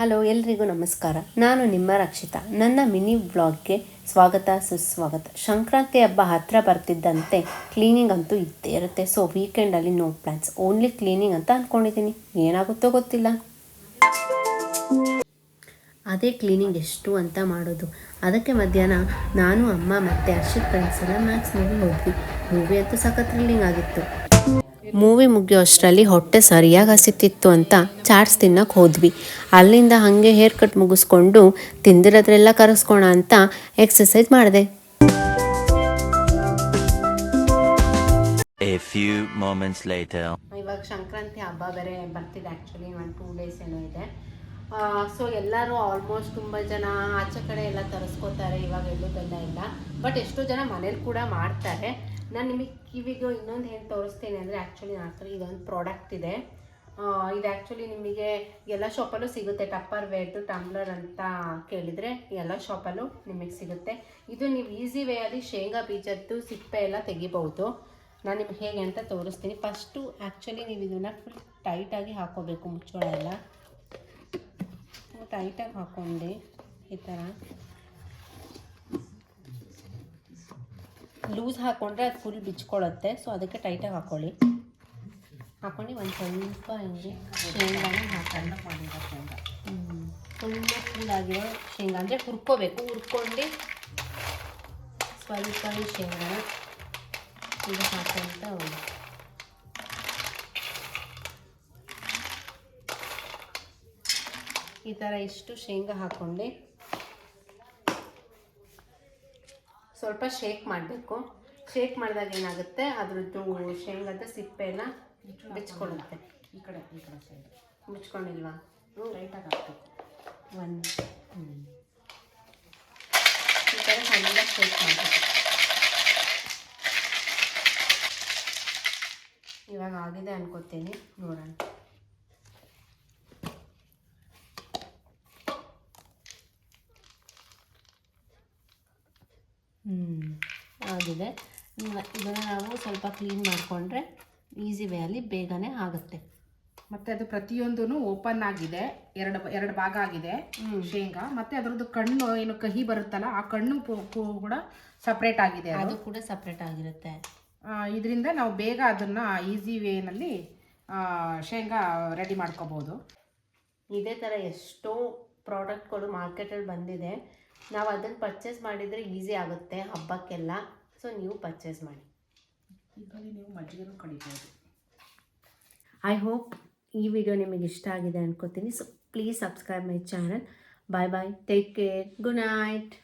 Hello, ಎಲ್ರಿಗೂ ನಮಸ್ಕಾರ. ನಾನು ನಿಮ್ಮ ರಕ್ಷಿತಾ. ನನ್ನ ಮಿನಿ ಬ್ಲಾಗ್ಗೆ ಸ್ವಾಗತ, ಸುಸ್ವಾಗತ. ಸಂಕ್ರಾಂತಿ ಹಬ್ಬ ಹತ್ತಿರ ಬರ್ತಿದ್ದಂತೆ ಕ್ಲೀನಿಂಗ್ ಅಂತೂ ಇದ್ದೇ ಇರುತ್ತೆ. ಸೊ ವೀಕೆಂಡಲ್ಲಿ ನೋ ಪ್ಲ್ಯಾನ್ಸ್ ಓನ್ಲಿ ಕ್ಲೀನಿಂಗ್ ಅಂತ ಅಂದ್ಕೊಂಡಿದ್ದೀನಿ ಏನಾಗುತ್ತೋ ಗೊತ್ತಿಲ್ಲ. ಅದೇ ಕ್ಲೀನಿಂಗ್ ಎಷ್ಟು ಅಂತ ಮಾಡೋದು. ಅದಕ್ಕೆ ಮಧ್ಯಾಹ್ನ ನಾನು, ಅಮ್ಮ ಮತ್ತು ಹರ್ಷಿತ್ ಫ್ರೆಂಡ್ಸ್ ಎಲ್ಲ ಮ್ಯಾಕ್ಸ್ ಮೂವಿ ಹೋದ್ವಿ. ಮೂವಿ ಅಂತೂ ಸಖತ್ ಥ್ರಿಲ್ಲಿಂಗ್ ಆಗಿತ್ತು. ಮೂವಿ ಮುಗಿಯೋ ಅಷ್ಟರಲ್ಲಿ ಹೊಟ್ಟೆ ಸರಿಯಾಗಿ ಹಸಿತಿತ್ತು ಅಂತ ಚಾಟ್ಸ್ ತಿನ್ನಕ್ಕೆ ಹೋದ್ವಿ. ಅಲ್ಲಿಂದ ಹಾಗೆ ಹೇರ್ ಕಟ್ ಮುಗಿಸ್ಕೊಂಡು ತಿಂದಿರೋದ್ರೆಲ್ಲ ಕರೆಸ್ಕೋಣ ಅಂತ ಎಕ್ಸಸೈಸ್ ಮಾಡಿದೆ. A few moments later. ಇವಾಗ ಸಂಕ್ರಾಂತಿ ಹಬ್ಬ ಬೇರೆ ಬರ್ತಿದೆ ಆ್ಯಕ್ಚುಲಿ ಒಂದು ಟೂ ಡೇಸ್ ಏನೋ ಇದೆ. ಸೊ ಎಲ್ಲರೂ ಆಲ್ಮೋಸ್ಟ್ ತುಂಬ ಜನ ಆಚೆ ಕಡೆ ಎಲ್ಲ ತರಿಸ್ಕೋತಾರೆ ಇವಾಗ ಎಲ್ಲೋದೆಲ್ಲ ಇಲ್ಲ. ಬಟ್ ಎಷ್ಟೋ ಜನ ಮನೇಲಿ ಕೂಡ ಮಾಡ್ತಾರೆ. ನಾನು ನಿಮಗೆ ಕಿವಿಗೆ ಇನ್ನೊಂದು ಏನು ತೋರಿಸ್ತೀನಿ ಅಂದರೆ ಆ್ಯಕ್ಚುಲಿ ನನ್ನ ಹತ್ರ ಇದೊಂದು ಪ್ರಾಡಕ್ಟ್ ಇದೆ. ಇದು ಆ್ಯಕ್ಚುಲಿ ನಿಮಗೆ ಎಲ್ಲ ಶಾಪಲ್ಲೂ ಸಿಗುತ್ತೆ. ಟಪ್ಪರ್ ವೇರ್ದು ಟಂಬ್ಲರ್ ಅಂತ ಕೇಳಿದರೆ ಎಲ್ಲ ಶಾಪಲ್ಲೂ ನಿಮಗೆ ಸಿಗುತ್ತೆ. ಇದು ನೀವು ಈಸಿ ವೇಯಲ್ಲಿ ಶೇಂಗಾ ಬೀಜದ್ದು ಸಿಪ್ಪೆ ಎಲ್ಲ ತೆಗಿಬಹುದು. ನಾನು ನಿಮ್ಗೆ ಹೇಗೆ ಅಂತ ತೋರಿಸ್ತೀನಿ. ಫಸ್ಟು ಆ್ಯಕ್ಚುಲಿ ನೀವು ಇದನ್ನು ಫುಲ್ ಟೈಟಾಗಿ ಹಾಕೋಬೇಕು ಮುಚ್ಚಳ ಎಲ್ಲ. ಟೈಟಾಗಿ ಹಾಕ್ಕೊಂಡು ಈ ಥರ ಲೂಸ್ ಹಾಕ್ಕೊಂಡ್ರೆ ಅದು ಫುಲ್ ಬಿಚ್ಕೊಳ್ಳುತ್ತೆ ಸೊ ಅದಕ್ಕೆ ಟೈಟಾಗಿ ಹಾಕ್ಕೊಳ್ಳಿ ಹಾಕ್ಕೊಂಡು ಒಂದು ಸ್ವಲ್ಪ ಹಿಂಗೆ ಶೇಂಗಾನ ಹಾಕೊಂಡು ಮಾಡಿರೋ ಶೇಂಗಾ ತುಂಬ ಫುಲ್ಲಾಗಿರೋ ಶೇಂಗಾ. ಅಂದರೆ ಹುರ್ಕೋಬೇಕು. ಹುರ್ಕೊಂಡು ಸ್ವಲ್ಪ ಶೇಂಗಾನ ಇದು ಹಾಕೊಂತ ಹೋಗಿ. ಈ ಥರ ಇಷ್ಟು ಶೇಂಗಾ ಹಾಕ್ಕೊಂಡು ಸ್ವಲ್ಪ ಶೇಕ್ ಮಾಡಬೇಕು. ಶೇಕ್ ಮಾಡಿದಾಗ ಏನಾಗುತ್ತೆ? ಅದ್ರದ್ದು ಶೇಂಗಾದ ಸಿಪ್ಪೆ ಎಲ್ಲ ಬಿಚ್ಕೊಳ್ಳುತ್ತೆ ಈ ಕಡೆ ಈ ಕಡೆ ಸೈಡ್ ಬಿಚ್ಕೊಂಡಿಲ್ವಾ? ರೈಟಾಗಿ ಹಾಕ್ಬೇಕು. ಒಂದು ಈ ಥರ ಸಣ್ಣದಾಗಿ ಶೇಕ್ ಮಾಡಬೇಕು. ಇವಾಗ ಆಗಿದೆ ಅನ್ಕೋತೀನಿ ನೋಡೋಣ. ಆಗಿದೆ. ಇದನ್ನು ನಾವು ಸ್ವಲ್ಪ ಕ್ಲೀನ್ ಮಾಡಿಕೊಂಡ್ರೆ ಈಸಿ ವೇ ಅಲ್ಲಿ ಬೇಗನೆ ಆಗುತ್ತೆ. ಮತ್ತೆ ಅದು ಪ್ರತಿಯೊಂದೂ ಓಪನ್ ಆಗಿದೆ. ಎರಡು ಎರಡು ಭಾಗ ಆಗಿದೆ ಶೇಂಗಾ. ಮತ್ತೆ ಅದರದ್ದು ಕಣ್ಣು ಏನು ಕಹಿ ಬರುತ್ತಲ್ಲ ಆ ಕಣ್ಣು ಕೂಡ ಸಪ್ರೇಟ್ ಆಗಿದೆ ಅದು. ಅದು ಕೂಡ ಸಪ್ರೇಟ್ ಆಗಿರುತ್ತೆ. ಇದರಿಂದ ನಾವು ಬೇಗ ಅದನ್ನ ಈಸಿ ವೇನಲ್ಲಿ ಶೇಂಗಾ ರೆಡಿ ಮಾಡ್ಕೋಬೋದು. ಇದೇ ಥರ ಎಷ್ಟೋ ಪ್ರಾಡಕ್ಟ್ಗಳು ಮಾರ್ಕೆಟಲ್ಲಿ ಬಂದಿದೆ ನಾವು ಅದನ್ನು ಪರ್ಚೇಸ್ ಮಾಡಿದರೆ ಈಸಿ ಆಗುತ್ತೆ ಹಬ್ಬಕ್ಕೆಲ್ಲ. ಸೊ ನೀವು ಪರ್ಚೇಸ್ ಮಾಡಿ. ಇದರಲ್ಲಿ ನೀವು ಮಜ್ಜಿಗೆನೂ ಕಡಿಬೋದು. ಐ ಹೋಪ್ ಈ ವಿಡಿಯೋ ನಿಮಗೆ ಇಷ್ಟ ಆಗಿದೆ ಅನ್ಕೋತೀನಿ. So please subscribe my channel bye bye take care good night